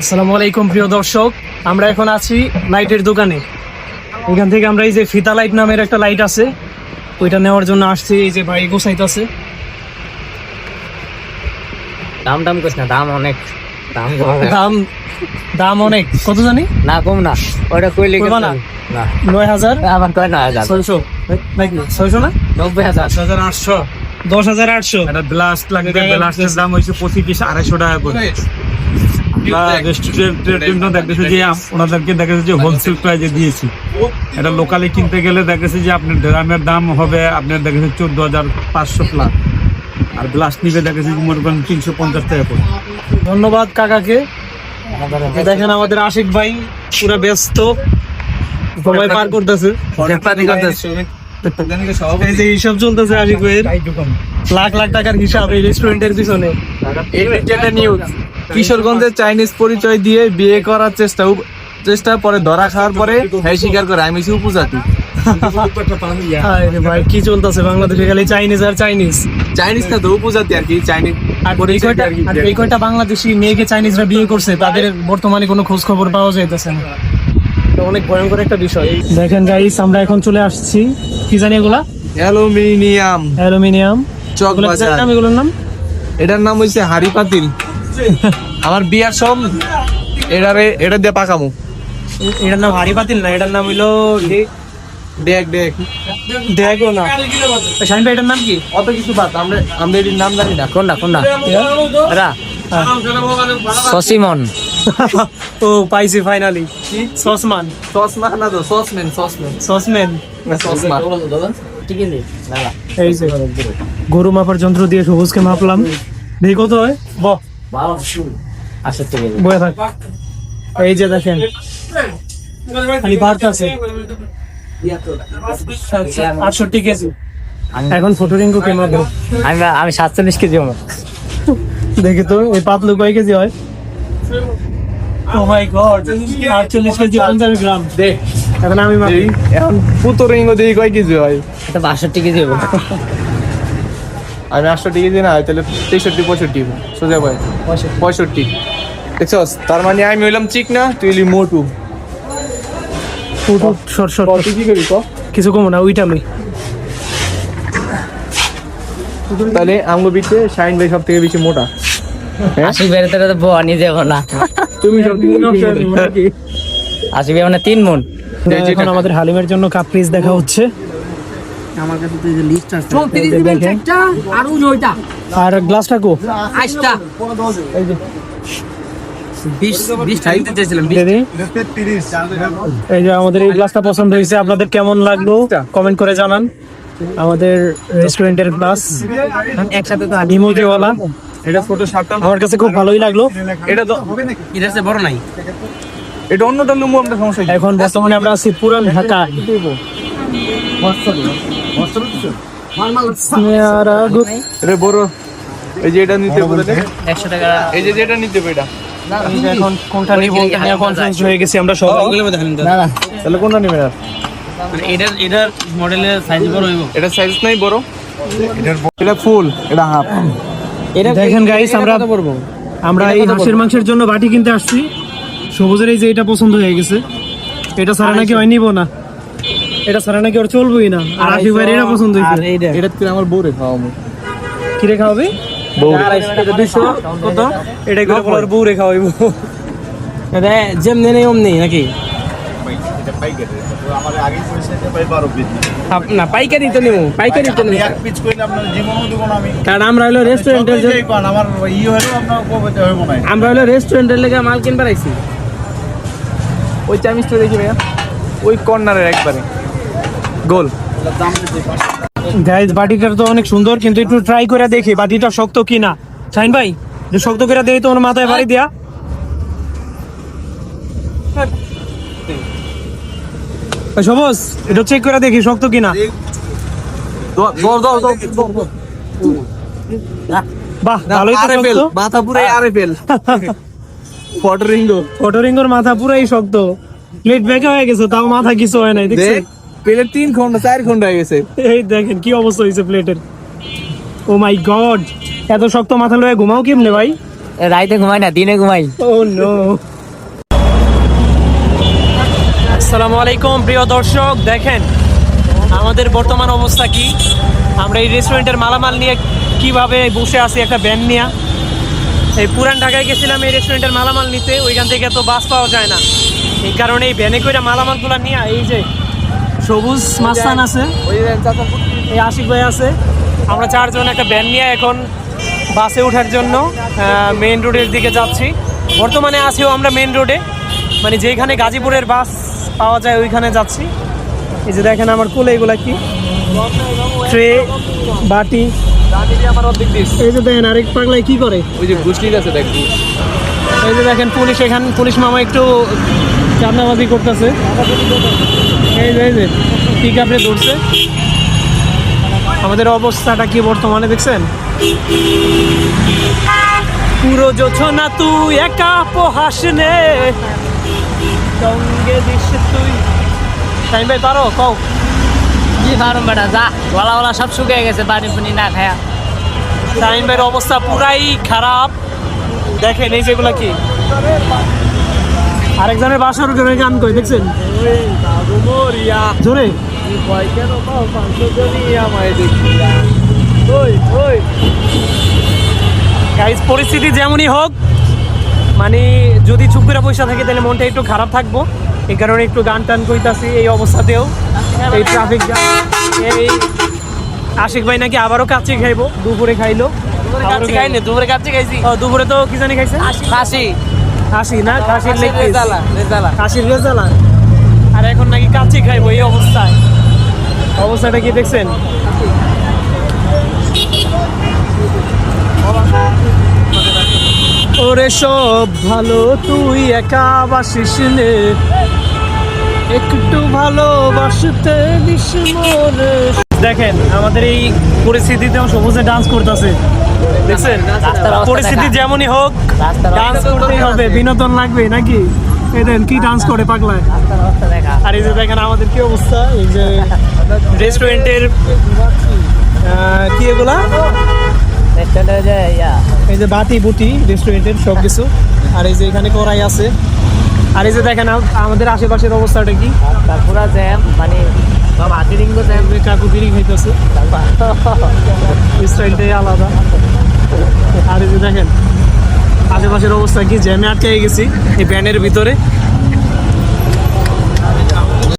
আসসালামু আলাইকুম প্রিয় দর্শক। আমরা এখন আছি লাইটের দোকানে। এখান থেকে আমরা এই যে ফিতা লাইট নামের একটা লাইট আছে ওইটা নেওয়ার জন্য আসছি এই যে ভাই গোসাইতেছে দাম দাম করিস না দাম অনেক। দাম দাম দাম অনেক। কত জানি? না কম না। ওটা কইলে কইবা না? নয় হাজার? আমার কয় না হাজার? ছয়শো। নাকি ছয়শো না? নব্বই হাজার। হাজার আটশো। দশ হাজার আটশো। একটা ব্লাস্ট লাগবে ব্লাস্টের দাম হয়েছে পঁচিশ আড়াইশো টাকা করে। দেখেছে যে ওনাদেরকে দেখেছে যে হোলসেল প্রাইজে দিয়েছি। এটা লোকালে কিনতে গেলে দেখেছে যে আপনার ড্রামের দাম হবে আপনার দেখেছে চোদ্দ হাজার পাঁচশো প্লাস আর ব্লাস্ট নিবে দেখেছে মনে করেন তিনশো পঞ্চাশ টাকা করে। ধন্যবাদ কাকাকে। দেখেন আমাদের আশিক ভাই পুরো ব্যস্ত। সময় পার করতেছে। এই যে হিসাব চলতেছে আশিক ভাইয়ের। লাখ লাখ টাকার হিসাব এই রেস্টুরেন্টের পিছনে। নিউজ কিশোরগঞ্জের চাইনিজ পরিচয় দিয়ে বিয়ে করার চেষ্টা চেষ্টা পরে ধরা খাওয়ার পরে হ্যাঁ স্বীকার করে আমি উপজাতি। ভাই কি চলতেছে বাংলাদেশে খালি চাইনিজ আর চাইনিজ? চাইনিজ না তো উপজাতি আর কি চাইনিজ আর এই কয়টা আর এই কয়টা বাংলাদেশি মেয়েকে চাইনিজরা বিয়ে করছে তাদের বর্তমানে কোনো খোঁজ খবর পাওয়া যাইতেছে না। অনেক ভয়ঙ্কর একটা বিষয়। দেখেন গাইস আমরা এখন চলে আসছি। কি জানি এগুলা? অ্যালুমিনিয়াম। অ্যালুমিনিয়াম। চক বাজার নাম এগুলোর নাম? এটার নাম হইছে হাড়ি পাতিল। আমার বিয়ার সব এটারে এটা দিয়ে পাকামু। এটার নাম হাড়ি পাতিল না এটার নাম হইল দেখ দেখ। দেখো না। শাহিন ভাই এটার নাম কি? অত কিছু বাদ আমরা আমরা এটির নাম জানি না। কোনটা কোনটা? এরা হ্যাঁ। সসিমন। ও পাইছি ফাইনালি সসমান। সসমা না তো সসম্যান সসম্যান। সসম্যান। সসমা ঠিক আছে এই যে গরু মাপার যন্ত্র দিয়ে সবুজকে মাপলাম। দেখি কত হয়? আচ্ছা ঠিক আছে বয়ে থাক। এই যে দেখেন খালি আটষট্টি কেজি। এখন ফটো রিঙ্গু কেমন আমি আমি সাতচল্লিশ কেজি হব দেখি তো ওই পাতলু কয় কেজি হয়? ও মাই গড আটচল্লিশ কেজি পঞ্চাশ গ্রাম। দেখ এখন আমি এখন পুতো রিঙ্গ দিয়ে কয় কেজি হয়? এটা বাষট্টি কেজি হব। আমি আটশো কেজি না তাহলে তেষট্টি পঁয়ষট্টি সোজা কয়। পঁয়ষট্টি। দেখছস তার মানে আমি হইলাম চিক না তুই হইলি মোটু। ফুটু শর্ট শর্ট তুই কি করি ক কিছু কমো না ওইটা আমি। তাহলে আমগো বিতে শাইন ভাই সব থেকে বেশি মোটা। আশি বেরোতে তো বউ আনি যাব না। তুমি সব থেকে বেশি আশি বের মানে তিন মন। এখন আমাদের হালিমের জন্য কাপ পিস দেখা হচ্ছে। দেখেন। আর গ্লাসটা কো? দিদি এই যে। আমাদের এই গ্লাসটা পছন্দ হয়েছে। আপনাদের কেমন লাগল কমেন্ট করে জানান। আমাদের রেস্টুরেন্টের গ্লাস। একসাথে তো ইমোজিওয়ালা এটা আমার কাছে খুব ভালোই লাগল। এটা তো বড় নাই। এটা অন্যটা লুমু আমরা সমস্যা? এখন বর্তমানে আমরা আছি পুরান ঢাকা পেয়ারা বড়। এই যে এটা নিতে বলে দে। একশো টাকা। এই যে যেটা নিতে এটা। এখন কোনটা নিব নিয়ে হয়ে গেছি আমরা সবাই। না না। তাহলে কোনটা নেবেন আর? এটার এটার মডেলের সাইজ বড় হইব। এটা সাইজ নাই বড়। এটা ফুল এটা হাফ এটা দেখেন গাইস আমরা আমরা এই হাঁসের মাংসের জন্য বাটি কিনতে আসছি। সবুজের এই যে এটা পছন্দ হয়ে গেছে। এটা ছাড়া নাকি হয় নিব না। এটা ছাড়া নাকি ওর চলবেই না। আর আশি ভাই এটা পছন্দ হয়েছে। এটা তুই আমার বউরে খাওয়াবো। কি রেখা হবে বউরে এটা এটা করে বলার বউ রেখা হইব যেমনি নেই অমনি নাকি? না পাইকারি তো নেব পাইকারি তো নেব কারণ আমরা হলো রেস্টুরেন্টের আমরা হলো রেস্টুরেন্টের লেগে মাল কিনবার আইছি। ওই চামিচটা দেখি ভাইয়া। ওই কর্নারের একবারে। গোল। গাইস বাটিটা তো অনেক সুন্দর কিন্তু একটু ট্রাই করে দেখি বাটিটা শক্ত কি না শাইন ভাই যে শক্ত করে দেই তো মাথায় বাড়ি দিয়া। সবুজ এটা চেক করে দেখি শক্ত কি না দৌড় দৌড় দৌড় দৌড় দৌড় বাহ ভালোই তো মাথা পুরাই রিঙ্গো ফটোরিঙ্গর মাথা পুরাই শক্ত। প্লেট বেঁকা হয়ে গেছে তাও মাথা কিছু হয় নাই দেখছেন? দেখ পেলে তিন ঘণ্টা চার ঘণ্টা হয়ে গেছে। এই দেখেন কি অবস্থা হয়েছে প্লেটের। ও মাই গড এত শক্ত মাথা লয়ে ঘুমাও কেমনে ভাই? রাইতে ঘুমাই না দিনে ঘুমাই। ও নো আসসালামু আলাইকুম প্রিয় দর্শক দেখেন আমাদের বর্তমান অবস্থা কি? আমরা এই রেস্টুরেন্টের মালামাল নিয়ে কীভাবে বসে আছি একটা ব্যান নিয়ে। এই পুরান ঢাকায় গেছিলাম এই রেস্টুরেন্টের মালামাল নিতে ওইখান থেকে তো বাস পাওয়া যায় না। এই কারণে এই ভ্যানে করে মালামালগুলো নিয়ে এই যে সবুজ মাস্তান আছে। এই আশিক ভাই আছে। আমরা চারজন একটা ব্যান নিয়ে এখন বাসে ওঠার জন্য মেন রোডের দিকে যাচ্ছি। বর্তমানে আছিও আমরা মেন রোডে মানে যেখানে গাজীপুরের বাস পাওয়া যায় ওইখানে যাচ্ছি। এই যে দেখেন আমার কোলে এগুলা কি? ট্রে বাটি। এই যে দেখেন আরেক পাগলাই কি করে? ওই যে ঘুষ আছে দেখ এই যে দেখেন পুলিশ এখান পুলিশ মামা একটু চাঁদাবাজি করতেছে। এই যে এই যে পিক আপে ধরছে। আমাদের অবস্থাটা কি বর্তমানে দেখছেন? পুরো যোছনা তুই একা পোহাসনে সঙ্গে দিস তুই। টাইম ভাই পারো কও। কি ফার্ম বেটা যা গলা গলা সব শুকিয়ে গেছে পানি পুনি না খায়া। টাইম ভাইয়ের অবস্থা পুরাই খারাপ। দেখেন এই যেগুলা কি? আরেকজনের বাসার করে গান কই দেখছেন? জোরে। গাইজ পরিস্থিতি যেমনই হোক মানে যদি চুপ করে পয়সা থাকে তাহলে মনটা একটু খারাপ থাকব। এই কারণে একটু গান টান কইতাছি এই অবস্থাতেও। এই ট্রাফিক এই আশিক ভাই নাকি আবারও কাচ্চি খাইবো দুপুরে খাইলো। আবারও খাইলো। দুপুরে কাছে খাইছি। দুপুরে তো কি জানি খাইছে? খাসি। খাসি না খাসির লেগ পিস রেজালা রেজালা খাসির রেজালা আর এখন নাকি কাচ্চি খাইবো এই অবস্থায়। অবস্থাটা কি দেখছেন? ওরে সব ভালো তুই একা বাসিস একটু ভালোবাসতে দিস মনে। দেখেন আমাদের এই পরিস্থিতিতেও সবুজে ডান্স করতেছে। দেখছেন? পরিস্থিতি যেমনই হোক ডান্স করতেই হবে। বিনোদন লাগবে নাকি? এই কি ডান্স করে পাগলায়। আর এই যে দেখেন আমাদের কি অবস্থা? এই যে রেস্টুরেন্টের কি এগুলা? এই যে বাটি বুটি রেস্টুরেন্টের সব কিছু। আর এই যে এখানে কড়াই আছে। আর এই যে দেখেন আমাদের আশেপাশের অবস্থাটা কি? পুরা জ্যাম মানে সব হাতি রিঙ্গো জ্যাম এই যে কাকু বিড়ি খাইতেছে। স্টাইলটাই আলাদা। আর এই যে দেখেন, আশেপাশের অবস্থা কি? জ্যামে আটকে গেছি, এই ভ্যানের ভিতরে।